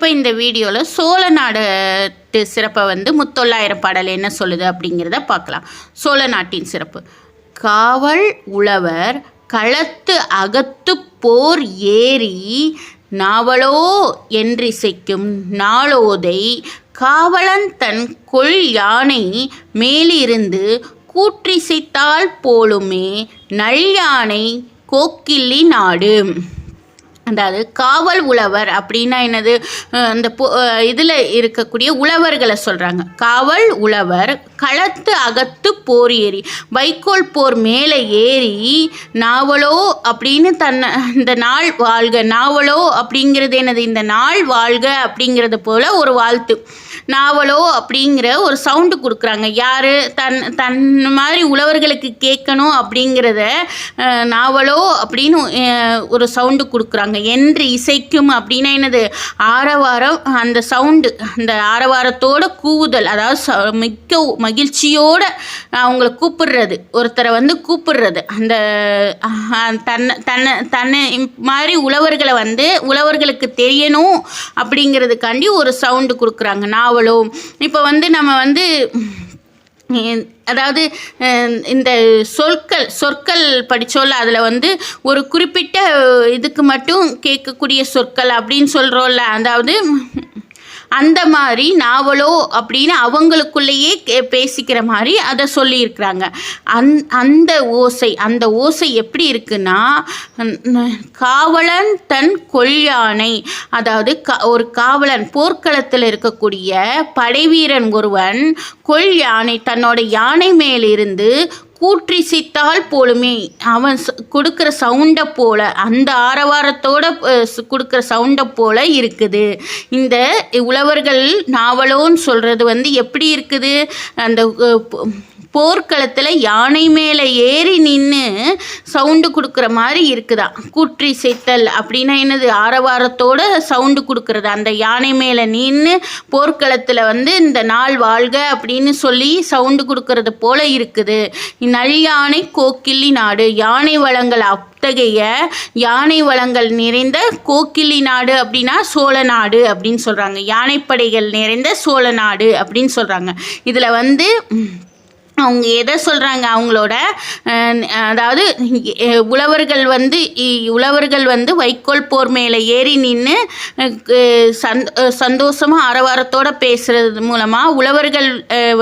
இப்போ இந்த வீடியோவில் சோழ நாட்டு சிறப்பை வந்து முத்தொள்ளாயிரம் பாடல் என்ன சொல்லுது அப்படிங்கிறத பார்க்கலாம். சோழ நாட்டின் சிறப்பு. காவல் உழவர் களத்து அகத்து போர் ஏறி நாவலோ என்றிசைக்கும் நாளோதை காவலன் தன் கொள் யானை மேலிருந்து கூற்றிசைத்தால் போலுமே நல் யானை கோக்கிள்ளி நாடு. அதாவது காவல் உழவர் அப்படின்னா என்னது? அஹ் அந்த இதில் இருக்கக்கூடிய உழவர்களை சொல்கிறாங்க காவல் உழவர் களத்து அகத்து போர் ஏறி வைக்கோல் போர் மேலே ஏறி நாவலோ அப்படின்னு தன்னை இந்த நாள் வாழ்க நாவலோ அப்படிங்கிறது என்னது? இந்த நாள் வாழ்க அப்படிங்கிறது போல் ஒரு வாழ்த்து. நாவலோ அப்படிங்கிற ஒரு சவுண்டு கொடுக்குறாங்க. யார்? தன் தன் மாதிரி உழவர்களுக்கு கேட்கணும் அப்படிங்கிறத நாவலோ அப்படின்னு ஒரு சவுண்டு கொடுக்குறாங்க. என்று இசைக்கும் அப்படின்னா என்னது? ஆரவாரம் அந்த சவுண்டு அந்த ஆரவாரத்தோட கூவுதல் அதாவது ச மிக்க மகிழ்ச்சியோடு அவங்கள கூப்பிடுறது. ஒருத்தரை வந்து கூப்பிடுறது. அந்த தன்னை தன்னை தன்னை மாதிரி உழவர்களை வந்து உழவர்களுக்கு தெரியணும் அப்படிங்கிறதுக்காண்டி ஒரு சவுண்டு கொடுக்குறாங்க. நான் நாவலோ இப்போ வந்து நம்ம வந்து அதாவது இந்த சொற்கள் சொற்கள் படித்தோல்ல அதில் வந்து ஒரு குறிப்பிட்ட இதுக்கு மட்டும் கேட்கக்கூடிய சொற்கள் அப்படின்னு சொல்கிறோம்ல அதாவது அந்த மாதிரி நாவலோ அப்படின்னு அவங்களுக்குள்ளேயே கே- பேசிக்கிற மாதிரி அதை சொல்லியிருக்கிறாங்க. அந் அந்த ஓசை அந்த ஓசை எப்படி இருக்குன்னா காவலன் தன் கொள்யானை அதாவது க ஒரு காவலன் போர்க்களத்தில் இருக்கக்கூடிய படைவீரன் ஒருவன் கொள் யானை தன்னோட யானை மேலிருந்து கூற்றிசைத்தால் போலுமே. அவன் கொடுக்குற சவுண்டை போல அந்த ஆரவாரத்தோட கொடுக்குற சவுண்டை போல இருக்குது. இந்த உழவர்கள் நாவலோன்னு சொல்கிறது வந்து எப்படி இருக்குது? அந்த போர்க்களத்தில் யானை மேலே ஏறி நின்று சவுண்டு கொடுக்குற மாதிரி இருக்குதா? கூற்றிசைத்தல் அப்படின்னா என்னது? ஆரவாரத்தோட சவுண்டு கொடுக்குறது. அந்த யானை மேலே நின்று போர்க்களத்தில் வந்து இந்த நாள் வாழ்க அப்படின்னு சொல்லி சவுண்டு கொடுக்கறது போல இருக்குது. நல் யானை கோக்கிள்ளி நாடு. யானை வளங்கள் அத்தகைய யானை வளங்கள் நிறைந்த கோக்கிள்ளி நாடு அப்படின்னா சோழ நாடு அப்படின்னு சொல்கிறாங்க யானைப்படைகள் நிறைந்த சோழ நாடு அப்படின்னு சொல்கிறாங்க இதில் வந்து அவங்க எதை சொல்கிறாங்க அவங்களோட அதாவது உழவர்கள் வந்து இ- உழவர்கள் வந்து வைக்கோல் போர் மேலே ஏறி நின்று சந்தோஷமாக ஆரவாரத்தோட பேசுகிறது மூலமாக உழவர்கள்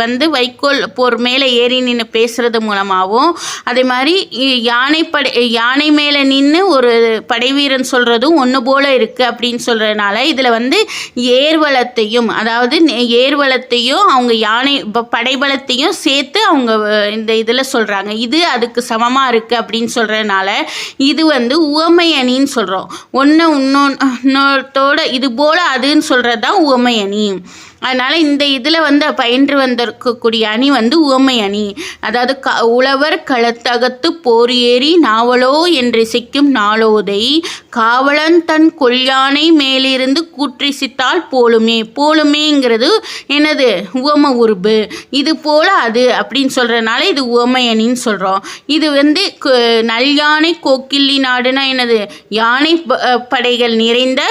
வந்து வைக்கோல் போர் மேலே ஏறி நின்று பேசுகிறது மூலமாகவும் அதே மாதிரி யானை யானைப்படை யானை மேலே நின்று ஒரு படைவீரன் சொல்கிறதும் ஒன்று போல் இருக்குது அப்படின்னு சொல்கிறதுனால இதில் வந்து ஏர்வளத்தையும் அதாவது ஏர்வளத்தையும் அவங்க யானை ப- படைபலத்தையும் சேர்த்து அவங்க இந்த இதில் சொல்கிறாங்க இது அதுக்கு சமமாக இருக்குது அப்படின்னு சொல்கிறதுனால இது வந்து உவமை அணின்னு சொல்கிறோம் ஒன்று இன்னொன்னோட இது போல் அதுன்னு சொல்கிறது தான் உவமையணி. அதனால் இந்த இதில் வந்து பயின்று வந்திருக்கக்கூடிய அணி வந்து உவமை அணி. அதாவது க உழவர் களத்தகத்து போர் ஏறி நாவலோ என்று இசைக்கும் நாளோதை காவலன் தன் கொள்யானை மேலிருந்து கூற்றிசித்தால் போலுமே. போலுமேங்கிறது என்னது? உவம உருபு இது போல் அது அப்படின்னு சொல்கிறதுனால இது உவமை அணின்னு சொல்கிறோம் இது வந்து கு- நல்யானை கோக்கிள்ளி நாடுனா என்னது? யானை ப- படைகள் நிறைந்த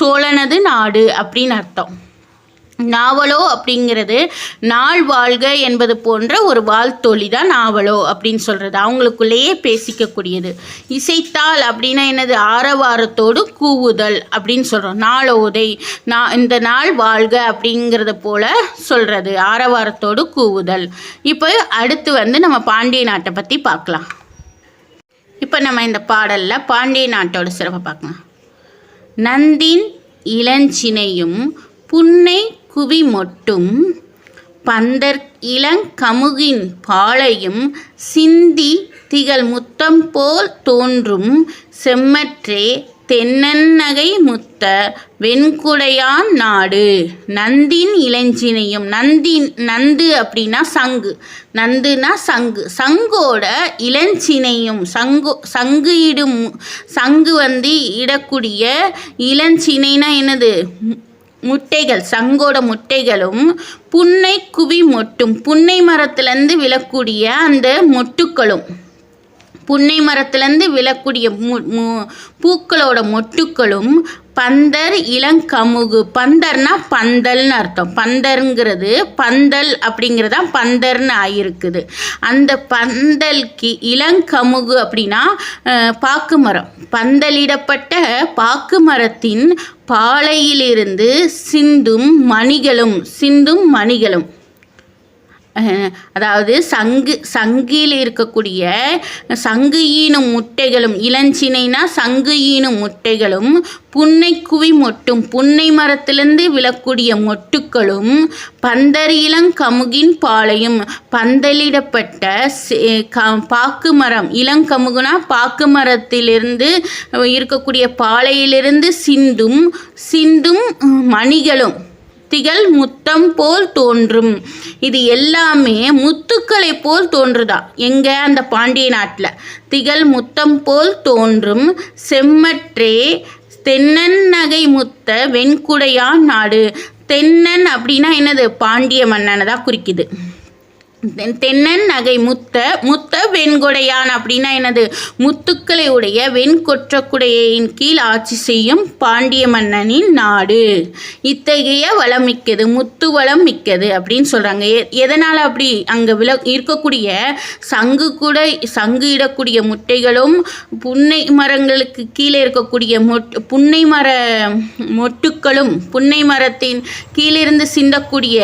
சோழனது நாடு அப்படின்னு அர்த்தம். நாவலோ அப்படிங்கிறது நாள் வாழ்க என்பது போன்ற ஒரு வாழ்த்தொழி தான் நாவலோ அப்படின்னு சொல்கிறது அவங்களுக்குள்ளேயே பேசிக்கக்கூடியது. இசைத்தால் அப்படின்னா என்னது? ஆரவாரத்தோடு கூவுதல் அப்படின்னு சொல்கிறோம் நாளோதை நான் இந்த நாள் வாழ்க அப்படிங்கிறத போல சொல்கிறது ஆரவாரத்தோடு கூவுதல். இப்போ அடுத்து வந்து நம்ம பாண்டிய நாட்டை பற்றி பார்க்கலாம். இப்போ நம்ம இந்த பாடலில் பாண்டிய நாட்டோட சிறப்பை பார்க்கலாம். நந்தின் இளஞ்சினையும் புன்னை குவி மொட்டும் பந்தர் இளங்கமுகின் பாளையும் சிந்தி திகழ் முத்தம் போல் தோன்றும் செம்மற்றே தென்னநகை முத்த வெண்குடையான் நாடு. நந்தின் இளஞ்சினையும் நந்தி நந்து அப்படின்னா சங்கு நந்துனா சங்கு. சங்கோட இளஞ்சினையும் சங்கு சங்கு இடும் சங்கு வந்து இடக்கூடிய இளஞ்சினைனா என்னது? முட்டைகள் சங்கோட முட்டைகளும் புன்னை குவி மொட்டும். புன்னை மரத்துலேருந்து விழக்கூடிய அந்த மொட்டுக்களும். புன்னை மரத்துலேருந்து விழக்கூடிய மு பூக்களோட மொட்டுக்களும் பந்தர் இளங்கமுகு. பந்தர்னா பந்தல்னு அர்த்தம். பந்தருங்கிறது பந்தல் அப்படிங்கிறதா பந்தர்னு ஆயிருக்குது. அந்த பந்தல்க்கு இளங்கமுகு அப்படின்னா பாக்கு மரம் பந்தலிடப்பட்ட பாக்கு மரத்தின் பாலையிலிருந்து சிந்தும் மணிகளும் சிந்தும் மணிகளும். அதாவது சங்கு சங்கில் இருக்கக்கூடிய சங்கு ஈனும் முட்டைகளும் இளஞ்சினைனா சங்கு ஈனும் முட்டைகளும் புன்னை குவி மொட்டும் புன்னை மரத்திலிருந்து விழக்கூடிய மொட்டுக்களும் பந்தர் இளங்கமுகின் பாலையும் பந்தலிடப்பட்ட க- பாக்கு மரம் இளங்கமுகுனா பாக்கு மரத்திலிருந்து இருக்கக்கூடிய பாலையிலிருந்து சிந்தும் சிந்தும் மணிகளும். திகழ் முத்தம் போல் தோன்றும். இது எல்லாமே முத்துக்களை போல் தோன்றுதா? எங்க? அந்த பாண்டிய நாட்டில். திகழ் முத்தம் போல் தோன்றும். செம்மற்றே தென்னன் நகை முத்த வெண்குடையான் நாடு. தென்னன் அப்படின்னா என்னது? பாண்டிய மன்னனை தான் குறிக்குது. தென்னன் நகை முத்த முத்த வெண்கொடையான் அப்படின்னா என்னது? முத்துக்களை உடைய வெண்கொற்றக்குடையின் கீழ் ஆட்சி செய்யும் பாண்டிய மன்னனின் நாடு. இத்தகைய வளம் மிக்கது முத்து வளம் மிக்கது அப்படின்னு சொல்கிறாங்க எதனால் அப்படி அங்கே வில இருக்கக்கூடிய சங்கு கூட சங்கு இடக்கூடிய முட்டைகளும் புன்னை மரங்களுக்கு கீழே இருக்கக்கூடிய மொட் புன்னை மர மொட்டுக்களும் புன்னை மரத்தின் கீழிருந்து சிந்தக்கூடிய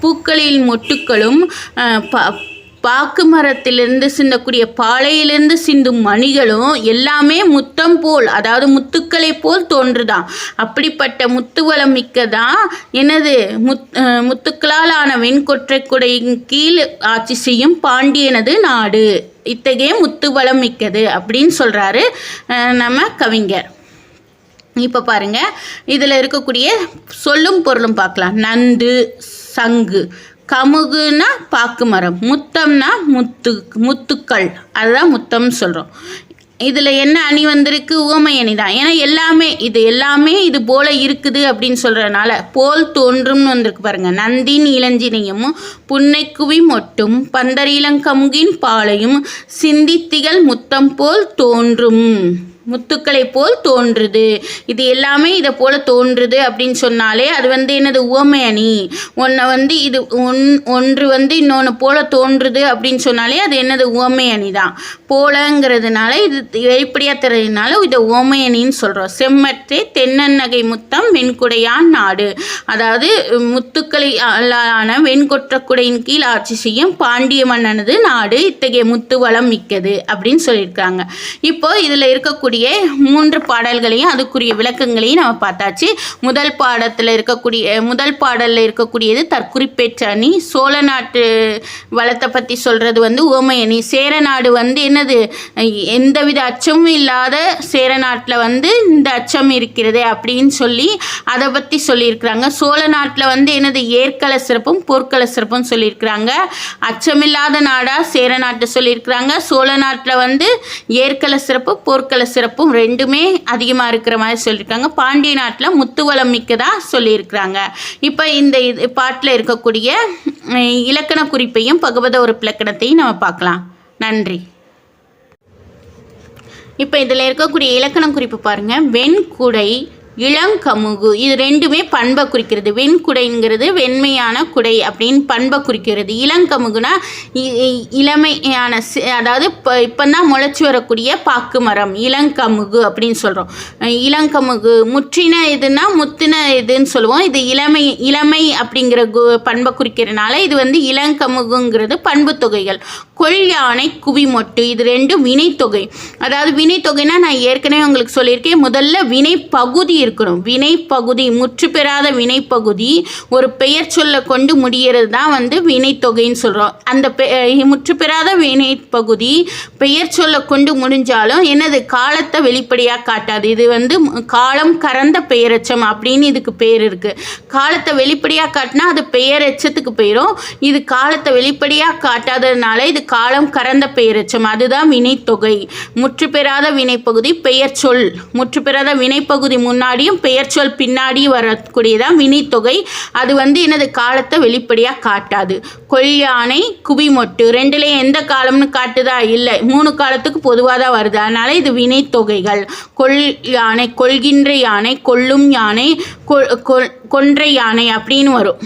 பூக்களின் மொட்டுக்களும் ப பாக்கு மரத்திலிருந்து சிந்தக்கூடிய பாலையிலிருந்து சிந்தும் மணிகளும் எல்லாமே முத்தம் போல் அதாவது முத்துக்களை போல் தோன்றுதான். அப்படிப்பட்ட முத்துவளம் மிக்கதான் எனது முத் முத்துக்களால் ஆன வெண்கொற்றை குடையின் கீழ் ஆட்சி செய்யும் பாண்டியனது நாடு. இத்தகைய முத்துவளம் மிக்கது அப்படின்னு சொல்கிறாரு நம்ம கவிஞர். இப்போ பாருங்கள் இதில் இருக்கக்கூடிய சொல்லும் பொருளும் பார்க்கலாம். நந்து சங்கு. கமுகுனா பாக்கு மரம் முத்தம்னா முத்து முத்துக்கள். அதுதான் முத்தம்னு சொல்கிறோம் இதில் என்ன அணி வந்திருக்கு? உவமை அணி தான் ஏன்னா எல்லாமே இது எல்லாமே இது போல் இருக்குது அப்படின்னு சொல்கிறனால போல் தோன்றும்னு வந்திருக்கு பாருங்கள் நந்தின் இளஞ்சினையமும் புன்னைக்குவி மொட்டும் பந்தரிலங்கமுகின் பாலையும் சிந்தித்திகள் முத்தம் போல் தோன்றும். முத்துக்களை போல் தோன்றுது. இது எல்லாமே இதை போல தோன்றுது அப்படின்னு சொன்னாலே அது வந்து என்னது? உவமை அணி. ஒன்றை வந்து இது ஒன் ஒன்று வந்து இன்னொன்று போல தோன்றுது அப்படின்னு சொன்னாலே அது என்னது? உவமை அணி தான் போலங்கிறதுனால இது வெளிப்படையாக தெரிறதுனால இதை உவமை அணின்னு சொல்கிறோம் செம்மற்றே தென்னநகை முத்தம் வெண்குடையான் நாடு. அதாவது முத்துக்களை ஆன வெண்கொற்றக்குடையின் கீழ் ஆட்சி செய்யும் பாண்டிய மன்னனது நாடு இத்தகைய முத்து வளம் மிக்கது அப்படின்னு சொல்லியிருக்காங்க. இப்போ இதில் இருக்கக்கூடிய மூன்று பாடல்களையும் அதுக்குரிய விளக்கங்களையும் நம்ம பார்த்தாச்சு. முதல் பாடத்தில் இருக்கக்கூடிய முதல் பாடலில் இருக்கக்கூடியது தற்குறிப்பேற்ற அணி. சோழ நாட்டு வளத்தை பற்றி சொல்கிறது வந்து ஓமையணி சேர நாடு வந்து என்னது? எந்தவித அச்சமும் இல்லாத சேர நாட்டில் வந்து இந்த அச்சம் இருக்கிறது அப்படின்னு சொல்லி அதை பற்றி சொல்லியிருக்கிறாங்க. சோழ நாட்டில் வந்து என்னது? ஏற்கல சிறப்பும் போர்க்கள சிறப்பும் சொல்லியிருக்கிறாங்க. அச்சமில்லாத நாடாக சேர நாட்டை சொல்லியிருக்கிறாங்க. சோழ நாட்டில் வந்து ஏற்கல சிறப்பு போர்க்கள சிறப்பும் ரெண்டுமே அதிகமாக இருக்கிற மாதிரி சொல்லியிருக்காங்க. பாண்டிய நாட்டில் முத்துவளம் மிக்கதாக சொல்லியிருக்கிறாங்க. இப்போ இந்த இது பாட்டில் இருக்கக்கூடிய இலக்கண குறிப்பையும் பகவத ஒரு இலக்கணத்தையும் நம்ம பார்க்கலாம். நன்றி. இப்போ இதில் இருக்கக்கூடிய இலக்கண குறிப்பு பாருங்கள் வெண்குடை இளங்கமுகு இது ரெண்டுமே பண்பை குறிக்கிறது. வெண்குடைங்கிறது வெண்மையான குடை அப்படின்னு பண்பை குறிக்கிறது. இளங்கமுகுனா இ- இளமையான சி- அதாவது இப்போ இப்போ தான் முளைச்சி வரக்கூடிய பாக்கு மரம். இளங்கமுகு அப்படின்னு சொல்கிறோம் இளங்கமுகு முற்றின இதுனா முத்தின இதுன்னு சொல்லுவோம். இது இளமை இளமை அப்படிங்கிற கு- பண்பை குறிக்கிறதுனால இது வந்து இளங்கமுகுங்கிறது பண்பு தொகைகள். கொள் யானை குவிமொட்டு இது ரெண்டும் வினைத்தொகை. அதாவது வினைத்தொகைனா நான் ஏற்கனவே உங்களுக்கு சொல்லியிருக்கேன். முதல்ல வினை பகுதி இருக்கணும். வினை பகுதி முற்று பெறாத வினைப்பகுதி ஒரு பெயர் சொல்ல கொண்டு முடிகிறது தான் வந்து வினைத்தொகைன்னு சொல்கிறோம் அந்த பெ முற்று பெறாத வினைப்பகுதி பெயர் சொல்ல கொண்டு முடிஞ்சாலும் என்னது? காலத்தை வெளிப்படையாக காட்டாது. இது வந்து காலம் கறந்த பெயரச்சம் அப்படின்னு இதுக்கு பேர் இருக்குது காலத்தை வெளிப்படையாக காட்டினா அது பெயரெச்சத்துக்கு போயிடும் இது காலத்தை வெளிப்படையாக காட்டாததுனால இது காலம் கறந்த பெயரச்சம். அதுதான் வினைத்தொகை. முற்று பெறாத வினைப்பகுதி பெயர் சொல். முற்று பெறாத வினைப்பகுதி முன்னாடி முன்னாடியும் பெயர்ச்சொல் பின்னாடியும் வரக்கூடியதான் வினைத்தொகை அது வந்து எனது காலத்தை வெளிப்படையாக காட்டாது. கொல்யானை குவிமொட்டு. ரெண்டுலேயும் எந்த காலம்னு காட்டுதா? இல்லை. மூணு காலத்துக்கு பொதுவாக தான் வருது. அதனால் இது வினைத்தொகைகள். கொல் யானை கொள்கின்ற யானை கொல்லும் யானை கொ- கொ- கொன்றை யானை அப்படின்னு வரும்.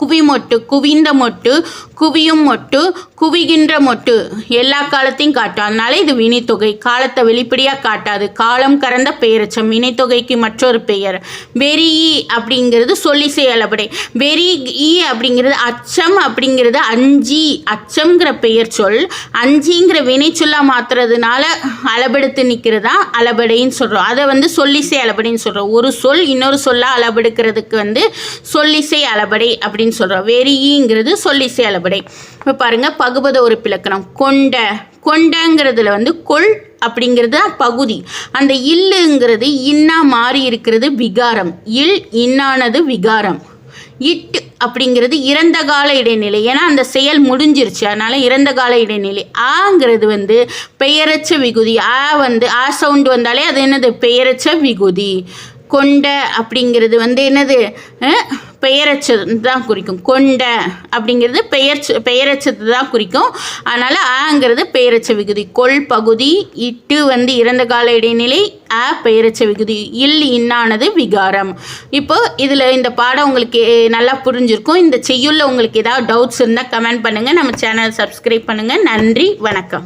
குவிமொட்டு குவிந்த மொட்டு குவியும் மொட்டு குவிகின்ற மொட்டு. எல்லா காலத்தையும் காட்டும். அதனால இது வினைத்தொகை. காலத்தை வெளிப்படையாக காட்டாது. காலம் கறந்த பெயரச்சம் வினைத்தொகைக்கு மற்றொரு பெயர். வெறி அப்படிங்கிறது சொல்லி செயலப்படை வெறி ஈ அப்படிங்கிறது அச்சம் அப்படிங்கிறது அஞ்சி. அச்சம்ங்கிற பெயர் சொல். அஞ்சிங்கிற வினைச்சொல்லா மாத்துறதுனால அளபெடுத்து நிற்கிறதா அளபடைன்னு சொல்கிறோம் அதை வந்து சொல்லிசை அளபடைன்னு சொல்கிறோம் ஒரு சொல் இன்னொரு சொல்ல அளபெடுக்கிறதுக்கு வந்து சொல்லிசை அளபடை அப்படின்னு சொல்கிறோம் வெறிங்கிறது சொல்லி சேலபடை இப்போ பாருங்கள் பகுபத ஒரு பிளக்கணம் கொண்ட. கொண்டங்கிறதுல வந்து கொள் அப்படிங்கிறது தான் பகுதி. அந்த இல்லுங்கிறது இன்னா மாறி இருக்கிறது விகாரம். இல் இன்னானது விகாரம். இட் அப்படிங்கிறது இறந்த கால இடைநிலை. ஏன்னா அந்த செயல் முடிஞ்சிருச்சு. அதனால் இறந்த கால இடைநிலை. ஆங்கிறது வந்து பெயரச்ச விகுதி. ஆ வந்து ஆ சவுண்டு வந்தாலே அது என்னது? பெயரச்ச விகுதி. கொண்ட அப்படிங்கிறது வந்து என்னது? பெயரச்சது தான் குறிக்கும். கொண்ட அப்படிங்கிறது பெயர் பெயரச்சது தான் குறிக்கும். அதனால் ஆங்கிறது பெயரச்ச விகுதி. கொள் பகுதி இட்டு வந்து இறந்த கால இடைநிலை ஆ பெயரச்ச விகுதி. இல் இன்னானது விகாரம். இப்போ இதில் இந்த பாடம் உங்களுக்கு நல்லா புரிஞ்சிருக்கும். இந்த செய்யுள்ள உங்களுக்கு ஏதாவது டவுட்ஸ் இருந்தால் கமெண்ட் பண்ணுங்கள் நம்ம சேனல் சப்ஸ்கிரைப் பண்ணுங்கள் நன்றி வணக்கம்.